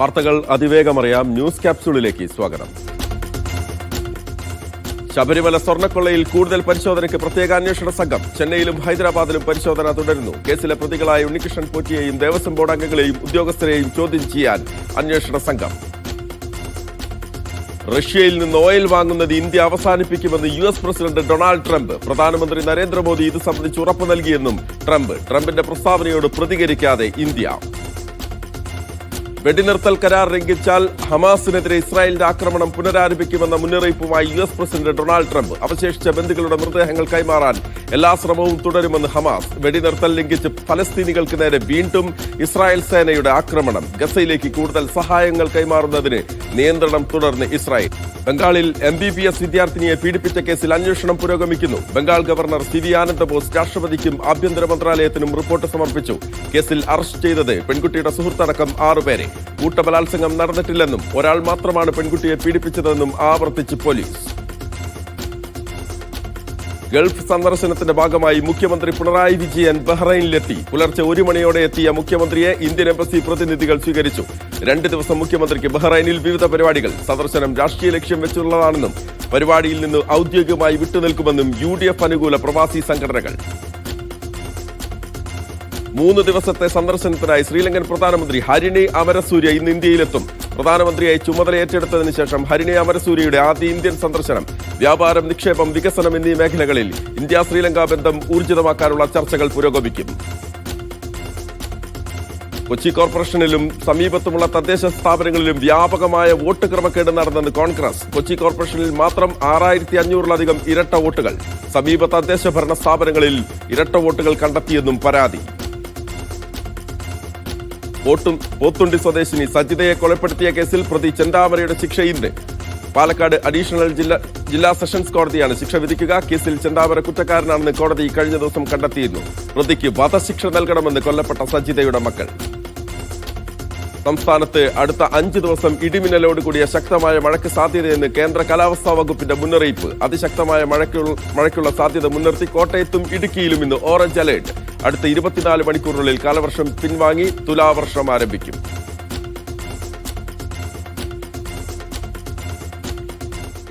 വാർത്തകൾ അതിവേഗം അറിയാം ന്യൂസ് ക്യാപ്സ്യൂളിലേക്ക് സ്വാഗതം. ശബരിമല സ്വർണക്കൊള്ളയിൽ കൂടുതൽ പരിശോധനയ്ക്ക് പ്രത്യേക അന്വേഷണ സംഘം. ചെന്നൈയിലും ഹൈദരാബാദിലും പരിശോധന തുടരുന്നു. കേസിലെ പ്രതികളായ ഉണ്ണികൃഷ്ണൻ പോറ്റിയെയും ദേവസ്വം ബോർഡ് അംഗങ്ങളെയും ഉദ്യോഗസ്ഥരെയും ചോദ്യം ചെയ്യാൻ അന്വേഷണ സംഘം. റഷ്യയിൽ നിന്ന് ഓയിൽ വാങ്ങുന്നത് India അവസാനിപ്പിക്കുമെന്ന് U S president Donald Trump. പ്രധാനമന്ത്രി നരേന്ദ്രമോദി ഇത് സംബന്ധിച്ച് ഉറപ്പ് നൽകിയെന്നും ട്രംപ്. ട്രംപിന്റെ പ്രസ്താവനയോട് പ്രതികരിക്കാതെ ഇന്ത്യ. വെടിനിർത്തൽ കരാർ ലംഘിച്ചാൽ ഹമാസിനെതിരെ ഇസ്രായേലിന്റെ ആക്രമണം പുനരാരംഭിക്കുമെന്ന മുന്നറിയിപ്പുമായി U S president Donald Trump അവശേഷിച്ച ബന്ധുക്കളുടെ മൃതദേഹങ്ങൾ കൈമാറാൻ എല്ലാ ശ്രമവും തുടരുമെന്ന് ഹമാസ്. വെടിനിർത്തൽ ലംഘിച്ച് ഫലസ്തീനികൾക്ക് നേരെ വീണ്ടും ഇസ്രായേൽ സേനയുടെ ആക്രമണം. ഗസയിലേക്ക് കൂടുതൽ സഹായങ്ങൾ കൈമാറുന്നതിന് നിയന്ത്രണം തുടർന്ന് ഇസ്രായേൽ. ബംഗാളിൽ എം ബി ബി എസ് വിദ്യാർത്ഥിനിയെ പീഡിപ്പിച്ച കേസിൽ അന്വേഷണം പുരോഗമിക്കുന്നു. Bengal governor C V Ananda Bose രാഷ്ട്രപതിക്കും ആഭ്യന്തര മന്ത്രാലയത്തിനും റിപ്പോർട്ട് സമർപ്പിച്ചു. കേസിൽ അറസ്റ്റ് ചെയ്തത് പെൺകുട്ടിയുടെ സുഹൃത്തടക്കം ആറുപേരെ കൂട്ടബലാത്സംഗം നടന്നിട്ടില്ലെന്നും ഒരാൾ മാത്രമാണ് പെൺകുട്ടിയെ പീഡിപ്പിച്ചതെന്നും ആവർത്തിച്ച് പോലീസ്. ഗൾഫ് സന്ദർശനത്തിന്റെ ഭാഗമായി മുഖ്യമന്ത്രി പിണറായി വിജയൻ ബഹ്റൈനിലെത്തി. പുലർച്ചെ ഒരു മണിയോടെ എത്തിയ മുഖ്യമന്ത്രിയെ ഇന്ത്യൻ എംബസി പ്രതിനിധികൾ സ്വീകരിച്ചു. രണ്ട് ദിവസം മുഖ്യമന്ത്രിക്ക് ബഹ്റൈനിൽ വിവിധ പരിപാടികൾ സന്ദർശനം രാഷ്ട്രീയ ലക്ഷ്യം വെച്ചുള്ളതാണെന്നും പരിപാടിയിൽ നിന്ന് ഔദ്യോഗികമായി വിട്ടുനിൽക്കുമെന്നും യു അനുകൂല പ്രവാസി സംഘടനകൾ. മൂന്ന് ദിവസത്തെ സന്ദർശനത്തിനായി ശ്രീലങ്കൻ പ്രധാനമന്ത്രി ഹരിണി അമരസൂര്യ ഇന്ന് ഇന്ത്യയിലെത്തും. പ്രധാനമന്ത്രിയായി ചുമതല ഏറ്റെടുത്തതിന് ശേഷം ഹരിണി അമരസൂര്യയുടെ ആദ്യ ഇന്ത്യൻ സന്ദർശനം വ്യാപാരം നിക്ഷേപം വികസനം എന്നീ മേഖലകളിൽ ഇന്ത്യ ശ്രീലങ്ക ബന്ധം ഊർജിതമാക്കാനുള്ള ചർച്ചകൾ പുരോഗമിക്കും. കൊച്ചി കോർപ്പറേഷനിലും സമീപത്തുമുള്ള തദ്ദേശ സ്ഥാപനങ്ങളിലും വ്യാപകമായ വോട്ട് ക്രമക്കേട് നടന്നെന്ന് കോൺഗ്രസ്. കൊച്ചി കോർപ്പറേഷനിൽ മാത്രം ആറായിരത്തി അഞ്ഞൂറിലധികം ഇരട്ട വോട്ടുകൾ. സമീപ തദ്ദേശ ഭരണ സ്ഥാപനങ്ങളിൽ ഇരട്ട വോട്ടുകൾ കണ്ടെത്തിയെന്നും പരാതി. പോട്ടും പോത്തുണ്ടി സ്വദേശിനി സജിതയെ കൊലപ്പെടുത്തിയ കേസിൽ പ്രതി ചെന്താമരയുടെ ശിക്ഷ ഇന്ന് പാലക്കാട് അഡീഷണൽ ജില്ലാ ജില്ലാ സെഷൻസ് കോടതിയാണ് ശിക്ഷ വിധിക്കുക. കേസിൽ ചെന്താമര കുറ്റക്കാരനാണെന്ന് കോടതി കഴിഞ്ഞ ദിവസം കണ്ടെത്തിയിരുന്നു. പ്രതിക്ക് വധശിക്ഷ നൽകണമെന്ന് കൊല്ലപ്പെട്ട സജിതയുടെ മക്കൾ. സംസ്ഥാനത്ത് അടുത്ത അഞ്ച് ദിവസം ഇടിമിന്നലോട് കൂടിയ ശക്തമായ മഴയ്ക്ക് സാധ്യതയെന്ന് കേന്ദ്ര കാലാവസ്ഥാ വകുപ്പിന്റെ മുന്നറിയിപ്പ്. അതിശക്തമായ മഴയ്ക്കുള്ള മഴയ്ക്കുള്ള സാധ്യത മുൻനിർത്തി കോട്ടയത്തും ഇടുക്കിയിലും ഇന്ന് ഓറഞ്ച് അലേർട്ട്. അടുത്ത ഇരുപത്തിനാല് മണിക്കൂറിനുള്ളിൽ കാലവർഷം പിൻവാങ്ങി തുലാവർഷം ആരംഭിക്കും.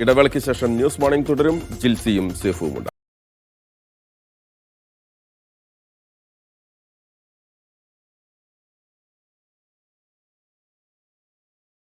ഇടവേളയ്ക്ക് ശേഷം ന്യൂസ് മോർണിംഗ് തുടരും. ജിൽസിയും സേഫുമുണ്ട്